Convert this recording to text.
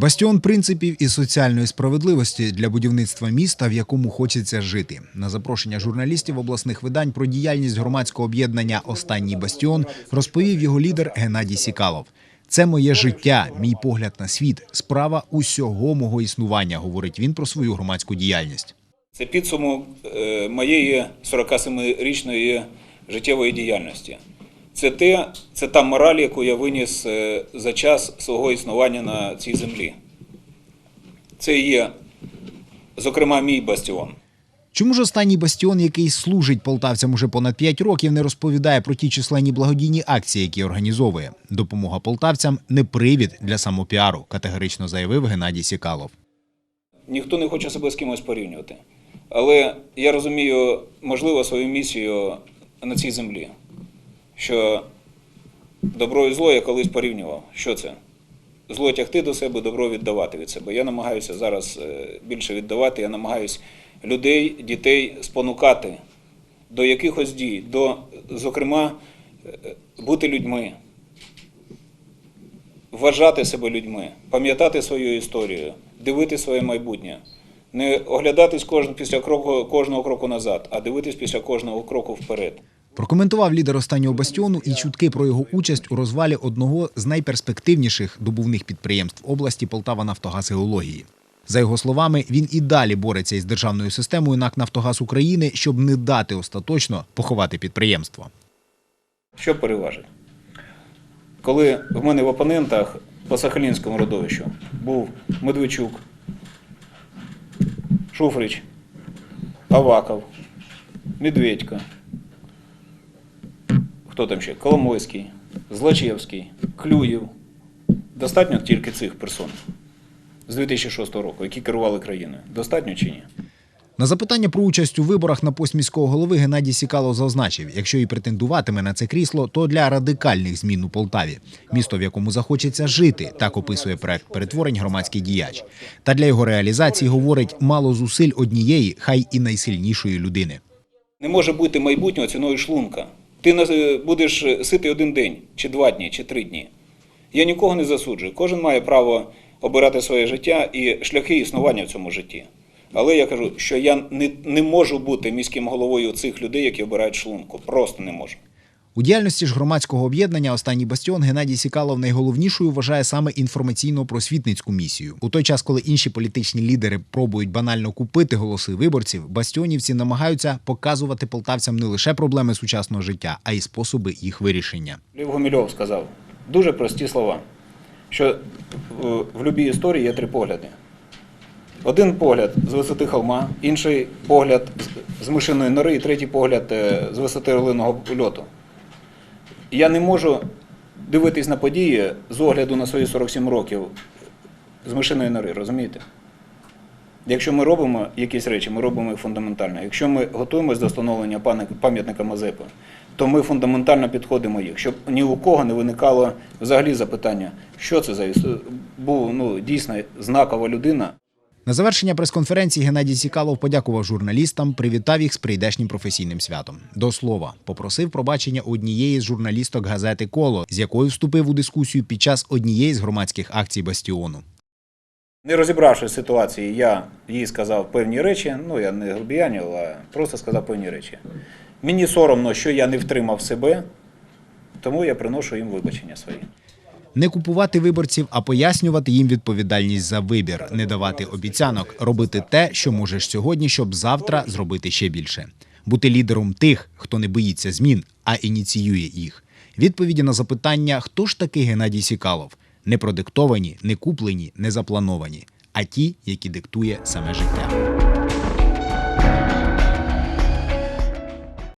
Бастіон принципів і соціальної справедливості для будівництва міста, в якому хочеться жити. На запрошення журналістів обласних видань про діяльність громадського об'єднання Останній бастіон розповів його лідер Геннадій Сікалов. Це моє життя, мій погляд на світ, справа усього мого існування, говорить він про свою громадську діяльність. Це підсумок е, моєї 47-річної життєвої діяльності. Це те, це та мораль, яку я виніс е, за час свого існування на цій землі. Це є, зокрема, мій бастіон. Чому ж останній бастіон, який служить полтавцям уже понад 5 років, не розповідає про ті численні благодійні акції, які організовує? Допомога полтавцям не привід для самопіару, категорично заявив Геннадій Сікалов. Ніхто не хоче себе з кимось порівнювати. Але я розумію, можливо, свою місію на цій землі, що добро і зло я колись порівнював. Що це? Зло тягти до себе, добро віддавати від себе. Я намагаюся зараз е, більше віддавати, я намагаюся людей, дітей спонукати до якихось дій, до, зокрема, е, бути людьми, вважати себе людьми, пам'ятати свою історію, дивити своє майбутнє. Не оглядатись кожен після кроку кожного кроку назад, а дивитись після кожного кроку вперед. Прокоментував лідер останнього бастіону і чутки про його участь у розвалі одного з найперспективніших добувних підприємств області Полтава Нафтогаз Геології. За його словами, він і далі бореться із державною системою НАК Нафтогаз України, щоб не дати остаточно поховати підприємство. Що переважить? Коли в мене в опонентах по Сахалінському родовищу був Медведчук, Шуфрич, Аваков, Медведько, хто там ще? Коломойський, Злачевський, Клюєв. Достатньо тільки цих персон з 2006 року, які керували країною. Достатньо чи ні? На запитання про участь у виборах на пост міського голови Геннадій Сікалов зазначив, якщо і претендуватиме на це крісло, то для радикальних змін у Полтаві, місто, в якому захочеться жити, так описує проект перетворень громадський діяч. Та для його реалізації говорить мало зусиль однієї, хай і найсильнішої людини. Не може бути майбутнього ціною шлунка. Ти на- будеш сити один день, чи два дні, чи три дні. Я нікого не засуджую. Кожен має право обирати своє життя і шляхи існування в цьому житті. Але я кажу, що я не, не можу бути міським головою цих людей, які обирають шлунку. Просто не можу. У діяльності ж громадського об'єднання Останній бастіон Геннадій Сікалов найголовнішою вважає саме інформаційно-просвітницьку місію. У той час, коли інші політичні лідери пробують банально купити голоси виборців, бастіонівці намагаються показувати полтавцям не лише проблеми сучасного життя, а й способи їх вирішення. Лев Гумільов сказав дуже прості слова, що е, в будь-якій історії є три погляди. Один погляд з висоти холма, інший погляд з- мишиної нори, і третій погляд е, з висоти орлиного польоту. Я не можу дивитись на події з огляду на свої 47 років з мишиної нори, розумієте? Якщо ми робимо якісь речі, ми робимо їх фундаментально. Якщо ми готуємось до встановлення пам'ятника- Мазепи, то ми фундаментально підходимо їх, щоб ні у кого не виникало взагалі запитання, що це за був ну, дійсно знакова людина. На завершення прес-конференції Геннадій Сікалов подякував журналістам, привітав їх з прийдешнім професійним святом. До слова, попросив пробачення однієї з журналісток газети Коло, з якою вступив у дискусію під час однієї з громадських акцій бастіону. Не розібравшись в ситуації, я їй сказав певні речі. Ну я не грубіянів, а просто сказав певні речі. Мені соромно, що я не втримав себе, тому я приношу їм вибачення свої. Не купувати виборців, а пояснювати їм відповідальність за вибір, не давати обіцянок, робити те, що можеш сьогодні, щоб завтра зробити ще більше. Бути лідером тих, хто не боїться змін, а ініціює їх. Відповіді на запитання, хто ж такий Геннадій Сікалов, не продиктовані, не куплені, не заплановані, а ті, які диктує саме життя.